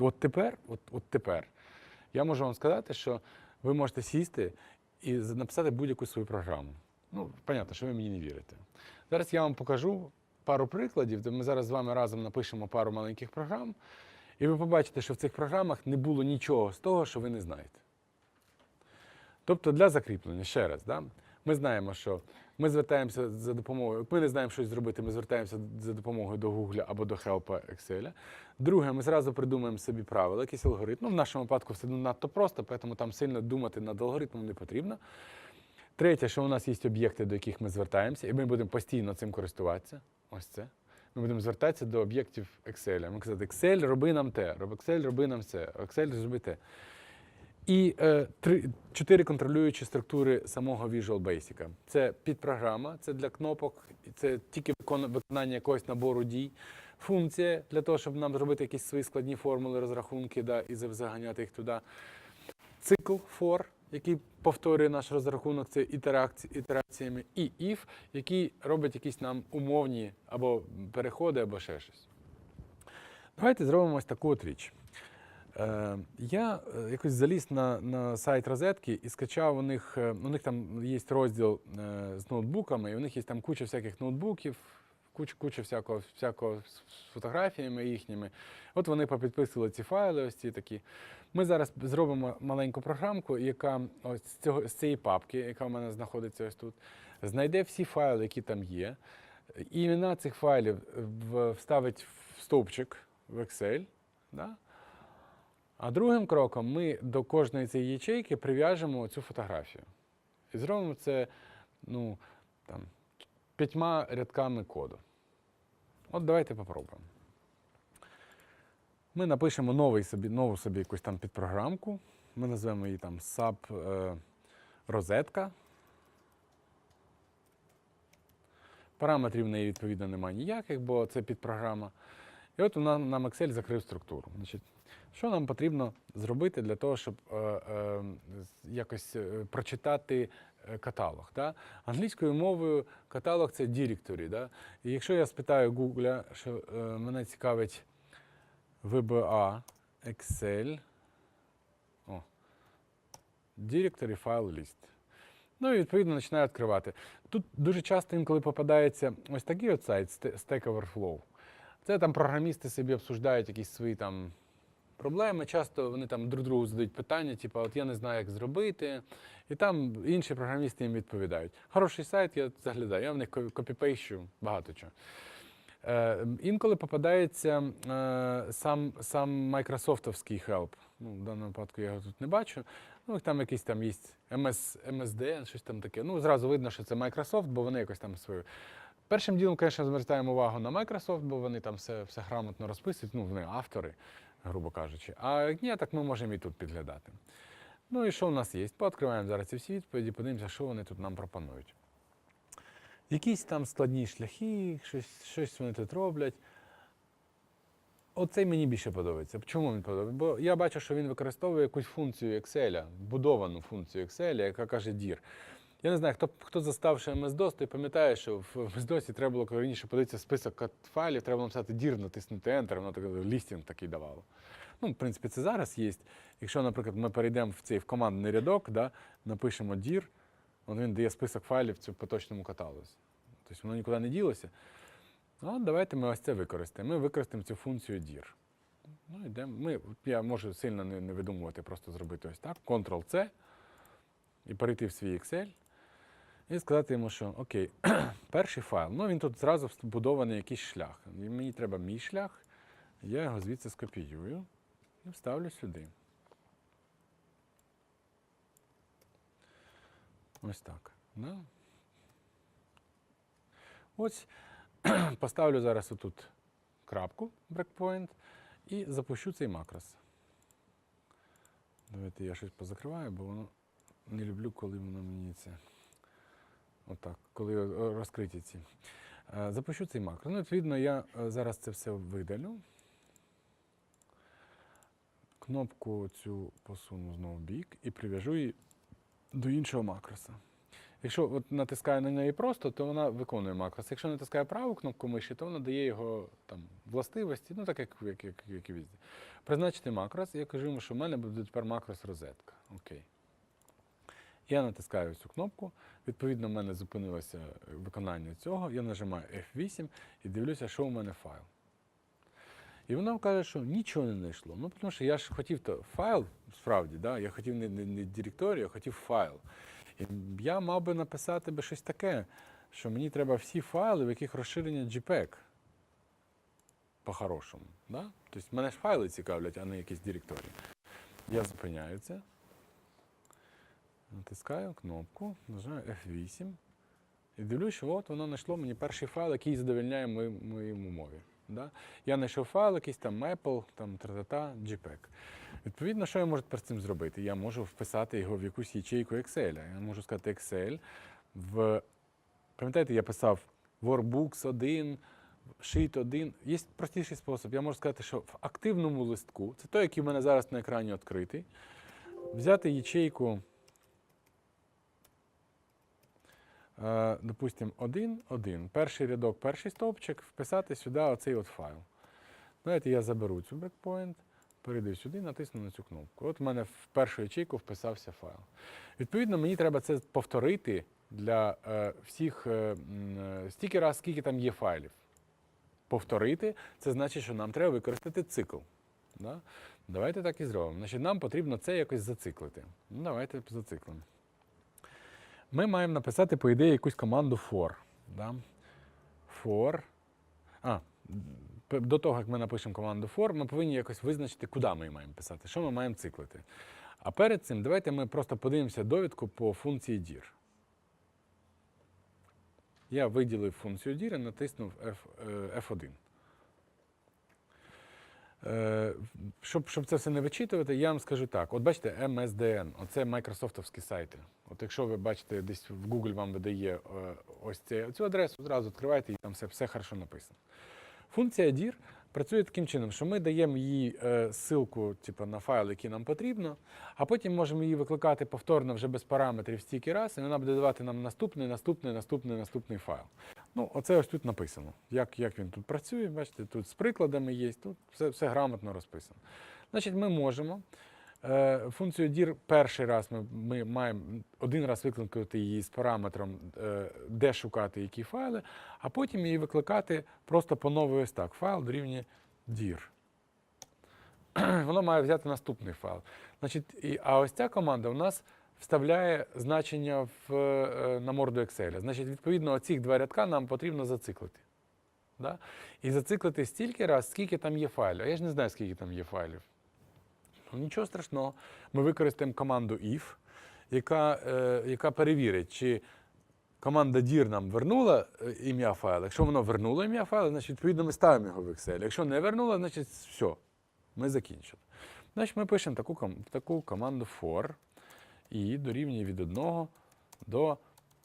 от тепер, от, от тепер, я можу вам сказати, що ви можете сісти і написати будь-яку свою програму. Ну, понятно, що ви мені не вірите. Зараз я вам покажу пару прикладів, де ми зараз з вами разом напишемо пару маленьких програм, і ви побачите, що в цих програмах не було нічого з того, що ви не знаєте. Тобто для закріплення, ще раз, да? ми знаємо, що ми звертаємося за допомогою, ми не знаємо щось зробити, ми звертаємося за допомогою до Google або до Help Excel. Друге, ми зразу придумаємо собі правила, якийсь алгоритм. Ну, в нашому випадку все надто просто, тому там сильно думати над алгоритмом не потрібно. Третє, що у нас є об'єкти, до яких ми звертаємося, і ми будемо постійно цим користуватися. Ось це. Ми будемо звертатися до об'єктів Excel. Ми казати, Excel, роби нам те, Excel, роби нам це, Excel, зроби те. І е, три, чотири контролюючі структури самого Visual Basic. Це підпрограма, це для кнопок, це тільки виконання якогось набору дій. Функція для того, щоб нам зробити якісь свої складні формули, розрахунки да, і заганяти їх туди. Цикл for, який повторює наш розрахунок, це ітеракці, ітераціями, і if, який робить якісь нам умовні або переходи, або ще щось. Давайте зробимо ось таку от річ. Е, я е, якось заліз на, на сайт розетки і скачав у них, е, у них там є розділ з ноутбуками, і у них є там куча всяких ноутбуків, куча, куча всякого, всякого з фотографіями їхніми. От вони попідписували ці файли, ось ці такі. Ми зараз зробимо маленьку програмку, яка ось з, цього, з цієї папки, яка в мене знаходиться ось тут, знайде всі файли, які там є. Імена цих файлів вставить в стовпчик в Excel. Да? А другим кроком ми до кожної цієї ячейки прив'яжемо цю фотографію. І зробимо це ну, там, п'ятьма рядками коду. От давайте попробуємо. Ми напишемо новий собі, нову собі якусь там підпрограмку. Ми назвемо її там SAP е, розетка. Параметрів в неї відповідно немає ніяких, бо це підпрограма. І от нам, нам Excel закрив структуру. Значить, що нам потрібно зробити для того, щоб е, е, якось е, прочитати е, каталог? Да? Англійською мовою каталог це directory. Да? І якщо я спитаю Google, що е, мене цікавить VBA, Excel, о, directory file list. Ну і відповідно починаю відкривати. Тут дуже часто інколи попадається ось такий от сайт Stack Overflow. Це там програмісти собі обсуждають якісь свої там проблеми. Часто вони там друг другу задають питання, типу, от я не знаю, як зробити. І там інші програмісти їм відповідають. Хороший сайт, я заглядаю, я в них копіпейщу багато чого. Е, інколи попадається е, сам, сам майкрософтовський хелп. Ну, в даному випадку я його тут не бачу. Ну, там якийсь там є MS, MSD, щось там таке. Ну, зразу видно, що це Microsoft, бо вони якось там свою. Першим ділом, звісно, звертаємо увагу на Microsoft, бо вони там все, все грамотно розписують, ну, вони автори, грубо кажучи. А ні, так ми можемо і тут підглядати. Ну і що в нас є? Пооткриваємо зараз ці всі відповіді, подивимося, що вони тут нам пропонують. Якісь там складні шляхи, щось, щось вони тут роблять. Оцей мені більше подобається. Чому він подобається? Бо я бачу, що він використовує якусь функцію Excel, будовану функцію Excel, яка каже DIR. Я не знаю, хто, хто застав ще MS-DOS, той пам'ятає, що в MS-DOS треба було коли раніше подивитися список файлів, треба було написати DIR, натиснути Enter, воно таке лістінг такий давало. Ну, в принципі, це зараз є. Якщо, наприклад, ми перейдемо в цей в командний рядок, да, напишемо DIR, він дає список файлів в цьому поточному каталозі. Тобто воно нікуди не ділося. Ну, давайте ми ось це використаємо. Ми використаємо цю функцію dir. Ну, йдемо. Ми, я можу сильно не, не видумувати, просто зробити ось так. Ctrl-C і перейти в свій Excel і сказати йому, що окей, перший файл. Ну, він тут зразу вбудований якийсь шлях. Мені треба мій шлях, я його звідси скопіюю і вставлю сюди. Ось так. Да? Ось поставлю зараз отут крапку, breakpoint, і запущу цей макрос. Давайте я щось позакриваю, бо воно не люблю, коли воно мені це. Отак, коли розкриті ці. Е, Запущу цей макрос. Ну, відповідно, я е, зараз це все видалю. Кнопку цю посуну знову в бік і прив'яжу її до іншого макроса. Якщо от натискаю на неї просто, то вона виконує макрос. Якщо натискаю праву кнопку миші, то вона дає його там властивості, ну так як, як, як, як і везде. Призначити макрос, і я кажу йому, що в мене буде тепер макрос розетка. Окей. Я натискаю цю кнопку, відповідно, в мене зупинилося виконання цього. Я нажимаю F8 і дивлюся, що у мене файл. І вона каже, що нічого не знайшло. Ну, тому що я ж хотів то файл, справді, да? я хотів не, не, не директорію, я хотів файл. І я мав би написати би щось таке, що мені треба всі файли, в яких розширення JPEG. По-хорошому. Да? Тобто мене ж файли цікавлять, а не якісь директорії. Я зупиняю це. Натискаю кнопку, нажимаю F8 і дивлюсь, що от воно знайшло мені перший файл, який задовольняє мої, моїм умові. Да? Я знайшов файл, якийсь там Maple, там тра-та-та, JPEG. Відповідно, що я можу з цим зробити? Я можу вписати його в якусь ячейку Excel. Я можу сказати Excel в. Пам'ятаєте, я писав Workbooks 1, Sheet 1. Є простіший спосіб. Я можу сказати, що в активному листку, це той, який в мене зараз на екрані відкритий, взяти ячейку. Е, Допустимо, 1, 1. Перший рядок, перший стовпчик, вписати сюди оцей от файл. Знаєте, я заберу цю брекпоінт, перейду сюди, натисну на цю кнопку. От в мене в першу ячейку вписався файл. Відповідно, мені треба це повторити для е, всіх е, е, стільки раз, скільки там є файлів. Повторити це значить, що нам треба використати цикл. Да? Давайте так і зробимо. Значить, нам потрібно це якось зациклити. Ну, давайте зациклимо. Ми маємо написати, по ідеї, якусь команду for. Да? For. А, до того, як ми напишемо команду for, ми повинні якось визначити, куди ми маємо писати, що ми маємо циклити. А перед цим давайте ми просто подивимося довідку по функції dir. Я виділив функцію dir і натиснув е, F1. Е, Щоб, щоб це все не вичитувати, я вам скажу так: от бачите, MSDN, оце майкрософтовські сайти. От якщо ви бачите, десь в Google вам видає е, ось це, цю адресу, зразу відкривайте і там все, все хорошо написано. Функція dir працює таким чином, що ми даємо їй е, ссылку типу, на файл, який нам потрібно, а потім можемо її викликати повторно вже без параметрів стільки раз, і вона буде давати нам наступний, наступний, наступний, наступний файл. Ну, оце ось тут написано. Як, як він тут працює, бачите, тут з прикладами є, тут все, все грамотно розписано. Значить, ми можемо е, функцію dir перший раз ми, ми маємо один раз викликати її з параметром, е, де шукати які файли, а потім її викликати просто по новій ось так. Файл дорівнює dir. Воно має взяти наступний файл. Значить, і, а ось ця команда у нас вставляє значення в, е, на морду Excel. Значить, відповідно, оці два рядка нам потрібно зациклити. Да? І зациклити стільки раз, скільки там є файлів. А я ж не знаю, скільки там є файлів. Ну, нічого страшного. Ми використаємо команду if, яка, е, яка перевірить, чи команда dir нам вернула е, ім'я файла. Якщо воно вернуло ім'я файла, значить, відповідно, ми ставимо його в Excel. Якщо не вернуло, значить все, ми закінчили. Значить, ми пишемо таку, таку команду for і дорівнює від 1 до,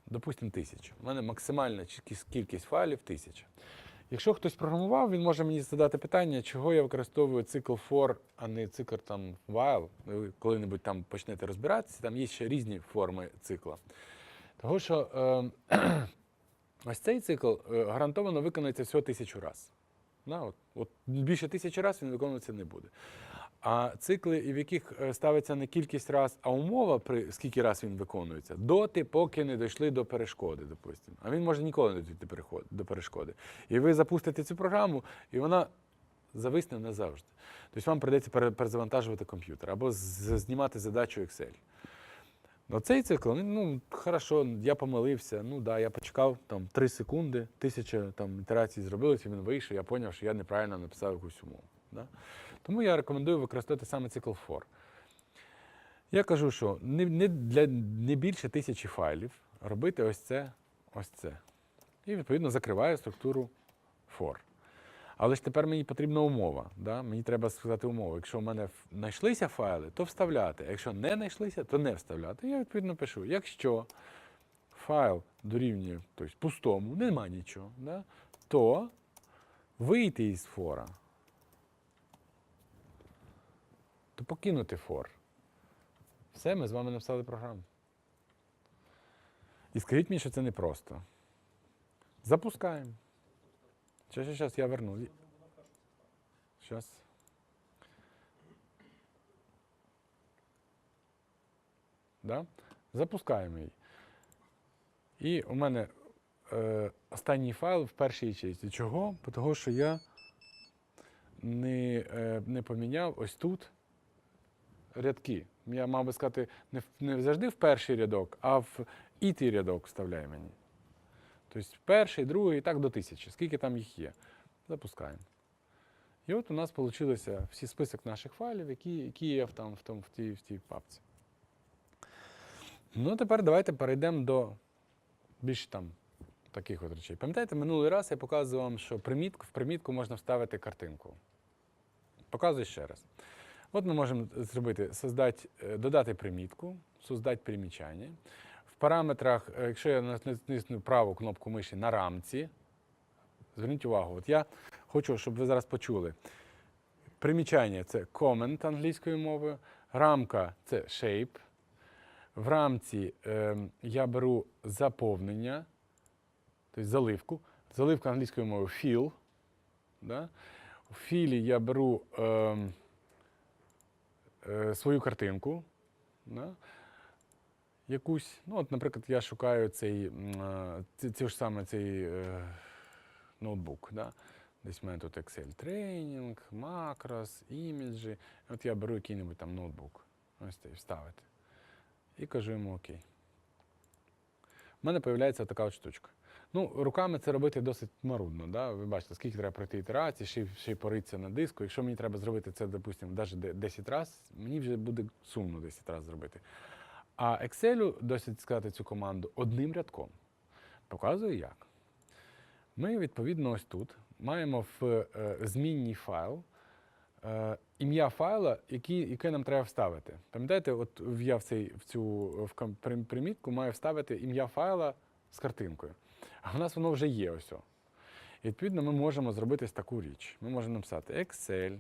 допустимо, 1000. У мене максимальна кількість файлів 1000. Якщо хтось програмував, він може мені задати питання, чого я використовую цикл for, а не цикл там while. Ви коли-небудь там почнете розбиратися, там є ще різні форми цикла. Того що е, ось цей цикл е, гарантовано виконується всього тисячу разів. Да, от, от більше тисячі разів він виконуватися не буде. А цикли, в яких е, ставиться не кількість раз, а умова, при скільки раз він виконується, доти, поки не дійшли до перешкоди, допустимо. А він може ніколи не дійти до перешкоди. І ви запустите цю програму, і вона зависне назавжди. Тобто вам прийдеться перезавантажувати комп'ютер або знімати задачу Excel. Ну, цей цикл, ну, хорошо, я помилився, ну да, я почекав там 3 секунди, тисяча там ітерацій зробилося, він вийшов, я зрозумів, що я неправильно написав якусь умову. Да? Тому я рекомендую використовувати саме цикл for. Я кажу, що не, не, для не більше тисячі файлів робити ось це, ось це. І відповідно закриваю структуру for. Але ж тепер мені потрібна умова. Да? Мені треба сказати умову. Якщо в мене знайшлися файли, то вставляти. А якщо не знайшлися, то не вставляти. Я відповідно пишу, якщо файл дорівнює тобто, пустому, нема нічого, да? то вийти із фора, то покинути фор. Все, ми з вами написали програму. І скажіть мені, що це непросто. Запускаємо. Зараз, зараз, я верну. Зараз. Да? Запускаємо її. І у мене е, останній файл в першій ячейці. Чого? Того, що я не, е, не поміняв ось тут рядки. Я мав би сказати, не, не завжди в перший рядок, а в ітий рядок вставляє мені. Тобто перший, другий, і так до тисячі. Скільки там їх є. Запускаємо. І от у нас вийшли всі список наших файлів, які, які є в, там, в, тому, в, тій, в тій папці. Ну, тепер давайте перейдемо до більш там таких от речей. Пам'ятаєте, минулий раз я показував вам, що примітку, в примітку можна вставити картинку. Показую ще раз. От ми можемо зробити, создать, е, додати примітку, создать примічання. В параметрах, е, якщо я натисну праву кнопку миші на рамці, зверніть увагу, от я хочу, щоб ви зараз почули. Примічання це comment англійською мовою, рамка це shape. В рамці е, я беру заповнення, тобто заливку. Заливка англійською мовою fill. Да? У філі я беру е, свою картинку. Да? Якусь, ну, от, наприклад, я шукаю цей, е, ці ж саме цей е, ноутбук. Да? Десь в мене тут Excel тренінг, макрос, іміджі. От я беру який-небудь там ноутбук. Ось цей вставити. І кажу йому ОК. У мене з'являється така от штучка. Ну, руками це робити досить марудно. Да? Ви бачите, скільки треба пройти ітерацій, ще, ще поритися на диску. Якщо мені треба зробити це, допустимо, навіть 10 разів, мені вже буде сумно 10 разів зробити. А Excel досить сказати цю команду одним рядком. Показую як. Ми, відповідно, ось тут маємо в е, змінній файл е, ім'я файла, який, яке нам треба вставити. Пам'ятаєте, от я в, цей, в цю в примітку маю вставити ім'я файла з картинкою. А в нас воно вже є ось. І відповідно, ми можемо зробити таку річ. Ми можемо написати Excel,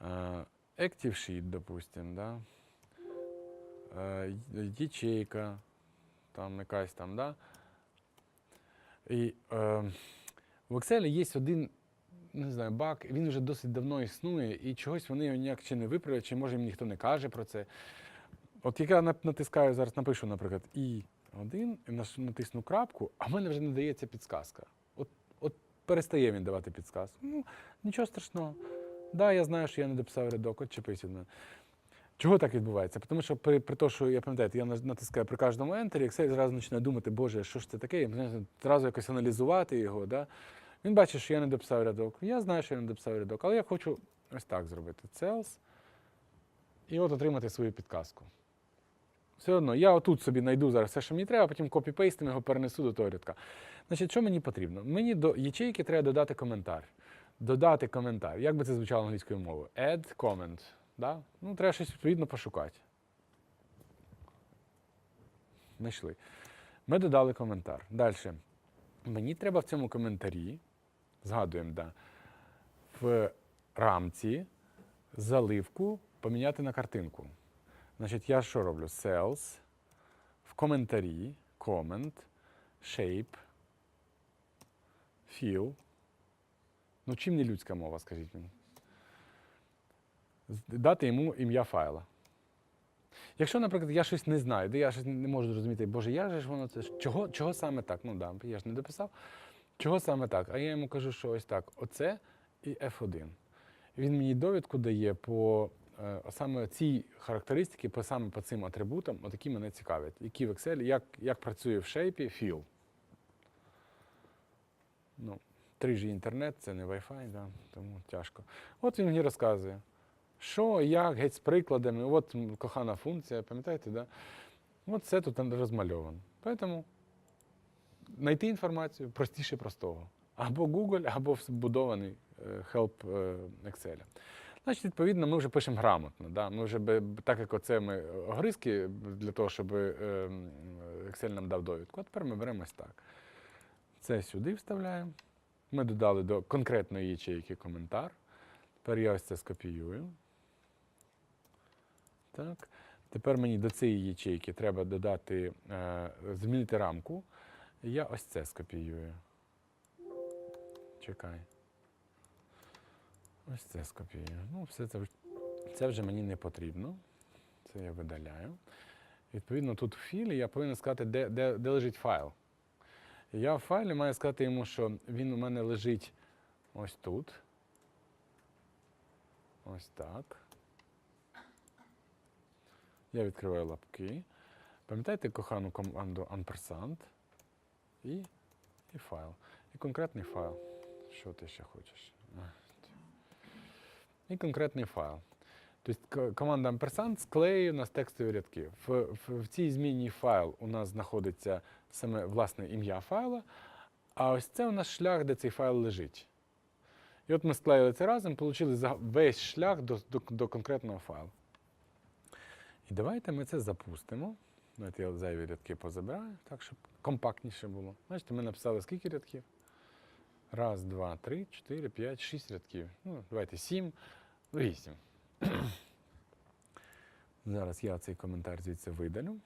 е, Active Sheet, допустимо, да? е, ячейка, там якась там, да? І е, в Excel є один не знаю, баг, він вже досить давно існує, і чогось вони ніяк чи не виправлять, чи може їм ніхто не каже про це. От як я натискаю, зараз напишу, наприклад, і один, і натисну крапку, а в мене вже не дається підсказка. От, от перестає він давати підсказку. Ну, нічого страшного. Да, я знаю, що я не дописав рядок, от чепись від мене. Чого так відбувається? Тому що при, при тому, що я пам'ятаєте, я натискаю при кожному ентері, Excel зразу починає думати, боже, що ж це таке, і зразу якось аналізувати його. Да? Він бачить, що я не дописав рядок. Я знаю, що я не дописав рядок, але я хочу ось так зробити. Cells. І от отримати свою підказку. Все одно, я отут собі знайду зараз все, що мені треба, потім копі-пейстом його перенесу до того рядка. Значить, що мені потрібно? Мені до ячейки треба додати коментар. Додати коментар. Як би це звучало англійською мовою? Add comment. Да? Ну, треба щось відповідно пошукати. Знайшли. Ми додали коментар. Далі. Мені треба в цьому коментарі, згадуємо, да, в рамці заливку поміняти на картинку. Значить, я що роблю? Cells, в коментарі, comment, shape, fill. Ну, чим не людська мова, скажіть мені? Дати йому ім'я файла. Якщо, наприклад, я щось не знаю, де я щось не можу зрозуміти, боже, як же ж воно це? Чого, чого саме так? Ну да, я ж не дописав. Чого саме так? А я йому кажу, що ось так: оце і F1. Він мені довідку дає по саме цій характеристики, саме по цим атрибутам, отакі мене цікавлять. Які в Excel, як, як працює в шейпі fill. Ну, 3G інтернет, це не Wi-Fi, да, тому тяжко. От він мені розказує, що, як, геть з прикладами. От кохана функція, пам'ятаєте, да? От все тут розмальовано. Тому знайти інформацію простіше простого. Або Google, або вбудований е, help е, Excel. Значить, відповідно, ми вже пишемо грамотно. Да? Ми вже, так як оце ми огризки для того, щоб е, Excel нам дав довідку, а тепер ми беремо ось так. Це сюди вставляємо. Ми додали до конкретної ячейки коментар. Тепер я ось це скопіюю. Так. Тепер мені до цієї ячейки треба додати, е, змінити рамку. Я ось це скопіюю. Чекай. Ось це скопіюю. Ну, все це, це вже мені не потрібно. Це я видаляю. Відповідно, тут в філі я повинен сказати, де, де, де лежить файл. Я в файлі маю сказати йому, що він у мене лежить ось тут. Ось так. Я відкриваю лапки. Пам'ятаєте кохану команду ampersand і, і файл. І конкретний файл. Що ти ще хочеш? І конкретний файл. Тобто команда ampersand склеює у нас текстові рядки. В, в, в цій зміні файл у нас знаходиться саме власне ім'я файла, а ось це у нас шлях, де цей файл лежить. І от ми склеїли це разом, отримали весь шлях до, до, до конкретного файлу. І давайте ми це запустимо. Давайте я зайві рядки позабираю, так, щоб компактніше було. Бачите, ми написали скільки рядків? Раз, два, три, чотири, п'ять, шість рядків. Ну, давайте сім, вісім. Зараз я цей коментар звідси видалю.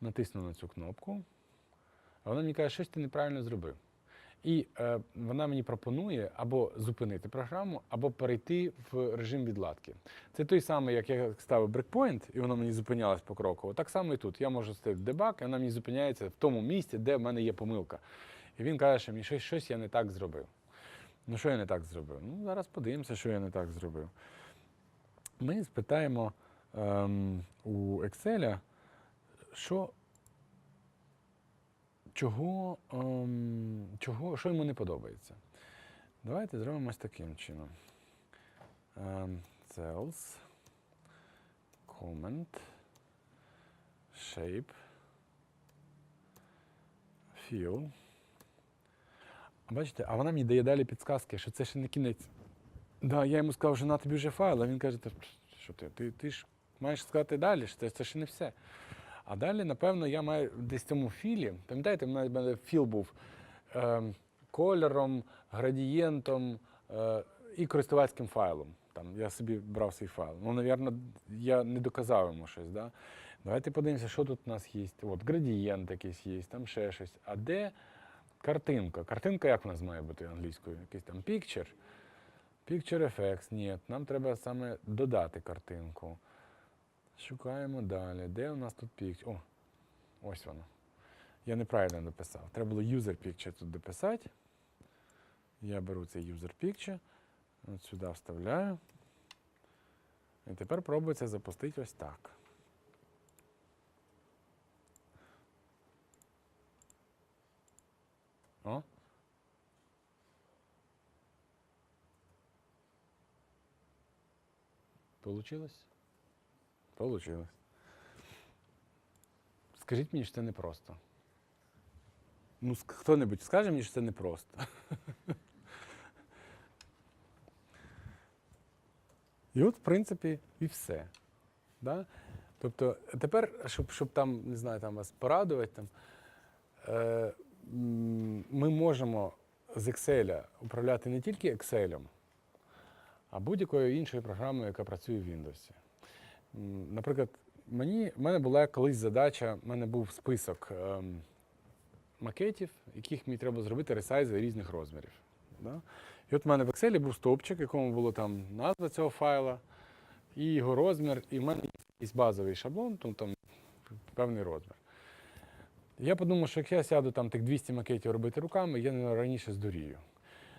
Натисну на цю кнопку. Вона мені каже, щось ти неправильно зробив. І е, вона мені пропонує або зупинити програму, або перейти в режим відладки. Це той самий, як я ставив брекпоінт, і воно мені зупинялось покроково. Так само і тут. Я можу ставити дебаг, і вона мені зупиняється в тому місці, де в мене є помилка. І він каже, що мені щось, щось я не так зробив. Ну, що я не так зробив? Ну, зараз подивимося, що я не так зробив. Ми спитаємо ем, у Excel, що чого, ем, чого, що йому не подобається. Давайте зробимо ось таким чином. Ем, cells, comment, shape, fill. Бачите, а вона мені дає далі підсказки, що це ще не кінець. Да, я йому сказав, що на тобі вже файл, а він каже, що ти, ти, ти ж маєш сказати далі, що це, це ще не все. А далі, напевно, я маю десь в цьому філі. Пам'ятаєте, в мене філ був е, кольором, градієнтом е, і користувацьким файлом. Там, я собі брав свій файл. Ну, напевно, я не доказав йому щось. Да? Давайте подивимося, що тут у нас є. От градієнт якийсь є, там ще щось. А де картинка? Картинка як у нас має бути англійською? Якийсь там picture. Picture effects, ні, нам треба саме додати картинку. Шукаємо далі. Де у нас тут picture? О, ось воно. Я неправильно написав. Треба було user picture тут дописати. Я беру цей user picture, от сюди вставляю. І тепер пробую це запустити ось так. О. Получилось? Получилось. Скажіть мені, що це непросто. Ну, хто-небудь скаже мені, що це непросто. І от, в принципі, і все. Да? Тобто, тепер, щоб, щоб там, не знаю, там вас порадувати, там, е, ми можемо з Excel управляти не тільки Excel, а будь-якою іншою програмою, яка працює в Windows. Наприклад, мені, в мене була колись задача, в мене був список ем, макетів, яких мені треба зробити ресайзи різних розмірів. Да? І от в мене в Excel був стовпчик, в якому було там назва цього файла, і його розмір, і в мене є базовий шаблон, там, там певний розмір. Я подумав, що як я сяду там тих 200 макетів робити руками, я раніше здурію.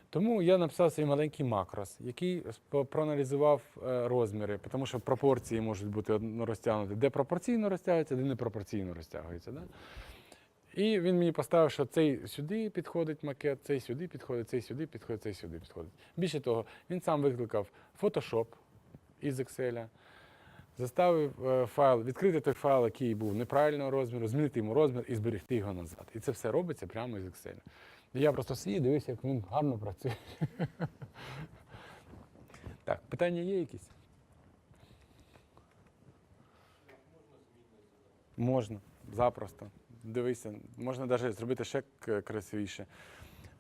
Тому я написав свій маленький макрос, який проаналізував е, розміри, тому що пропорції можуть бути розтягнуті, де пропорційно розтягується, де непропорційно розтягується. Да? І він мені поставив, що цей сюди підходить макет, цей сюди підходить, цей сюди підходить, цей сюди підходить. Більше того, він сам викликав Photoshop із Excel, заставив е, файл, відкрити той файл, який був неправильного розміру, змінити йому розмір і зберегти його назад. І це все робиться прямо із Excel. Я просто сидів, дивився, як він гарно працює. Так, питання є якісь? Можна, запросто. Дивися, можна навіть зробити ще красивіше.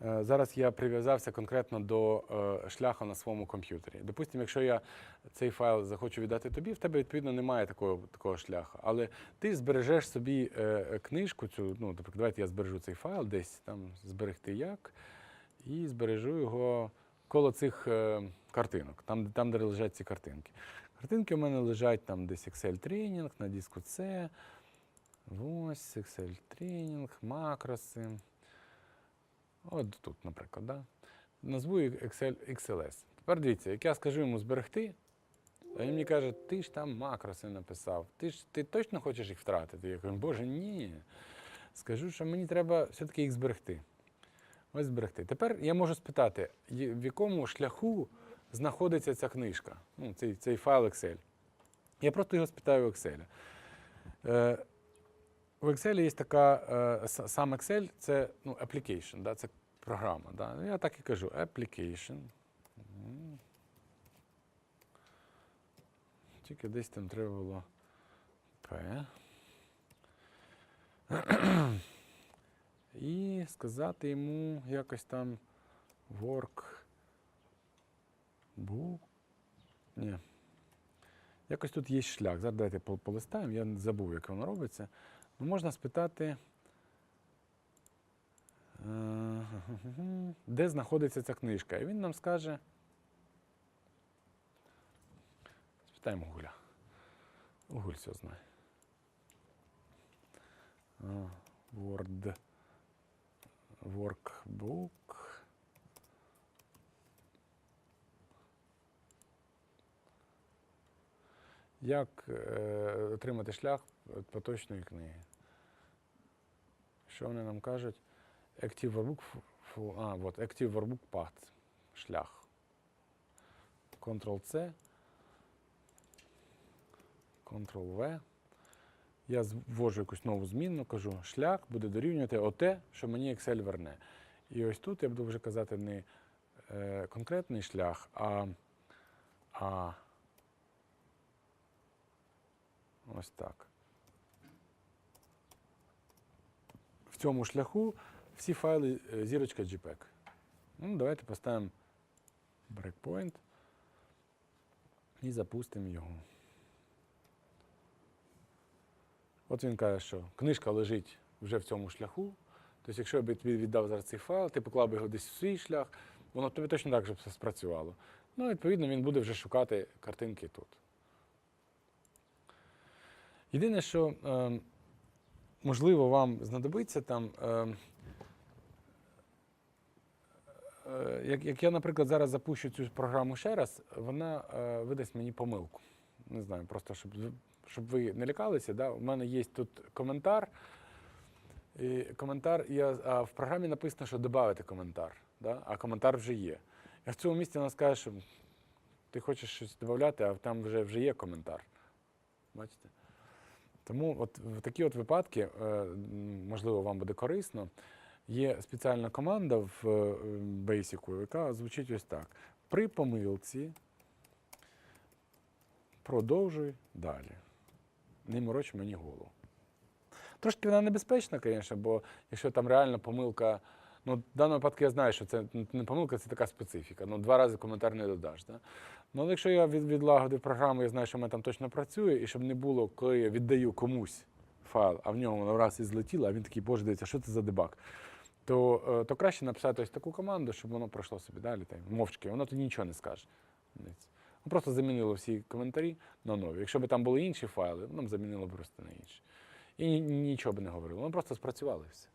Е, Зараз я прив'язався конкретно до е, шляху на своєму комп'ютері. Допустимо, якщо я цей файл захочу віддати тобі, в тебе відповідно немає такого, такого шляху. Але ти збережеш собі е, книжку, цю, ну, наприклад, давайте я збережу цей файл, десь там зберегти як, і збережу його коло цих картинок, там, там, де лежать ці картинки. Картинки у мене лежать там десь Excel тренінг на диску C. Ось Excel тренінг, макроси. От тут, наприклад, да? назву Excel, XLS. Тепер дивіться, як я скажу йому зберегти, а він мені каже, ти ж там макроси написав, ти ж ти точно хочеш їх втратити? Я кажу, боже, ні. Скажу, що мені треба все-таки їх зберегти. Ось зберегти. Тепер я можу спитати, в якому шляху знаходиться ця книжка, ну, цей, цей файл Excel. Я просто його спитаю у Excel. У Excel є така, е, сам Excel це ну, application, да, це програма. Да. Ну, Я так і кажу, application. Тільки десь там треба було P. І сказати йому якось там work book. Ні. Якось тут є шлях. Зараз давайте полистаємо, я забув, як воно робиться. Ну, можна спитати, е, де знаходиться ця книжка. І він нам скаже. Спитаємо Гуля. Гуль все знає. Word. Workbook. Як е, отримати шлях поточної книги? Що вони нам кажуть? Active Workbook, а, вот, Active Workbook Path. Шлях. Ctrl-C. Ctrl-V. Я ввожу якусь нову змінну, кажу, шлях буде дорівнювати оте, що мені Excel верне. І ось тут я буду вже казати не е, конкретний шлях, а, а ось так. В цьому шляху всі файли е, зірочка JPEG. Ну, давайте поставимо breakpoint і запустимо його. От він каже, що книжка лежить вже в цьому шляху. Тобто, якщо б тобі віддав зараз цей файл, ти поклав би його десь в свій шлях, воно тобі точно так же все спрацювало. Ну, відповідно, він буде вже шукати картинки тут. Єдине, що е, можливо вам знадобиться там. Е, е, як, як я, наприклад, зараз запущу цю програму ще раз, вона е, видасть мені помилку. Не знаю, просто щоб, щоб ви не лякалися. Да? У мене є тут коментар. І коментар, я, а в програмі написано, що додати коментар, да? а коментар вже є. І в цьому місці вона скаже, що ти хочеш щось додати, а там вже, вже є коментар. Бачите? Тому от в такі от випадки, е, можливо, вам буде корисно. Є спеціальна команда в е, Basic, яка звучить ось так. При помилці продовжуй далі. Не мороч мені голову. Трошки вона небезпечна, звісно, бо якщо там реально помилка, ну, в даному випадку я знаю, що це не помилка, це така специфіка. Ну, два рази коментар не додаш. Да? Ну, але якщо я від, відлагодив програму, я знаю, що мене там точно працює, і щоб не було, коли я віддаю комусь файл, а в ньому воно раз і злетіло, а він такий, боже, дивіться, що це за дебаг. То, е, то краще написати ось таку команду, щоб воно пройшло собі далі, та мовчки, воно тоді нічого не скаже. Ниць. Ну, Просто замінило всі коментарі на нові. Якщо б там були інші файли, б замінило б просто на інші. І нічого б не говорило. Воно просто спрацювало і все.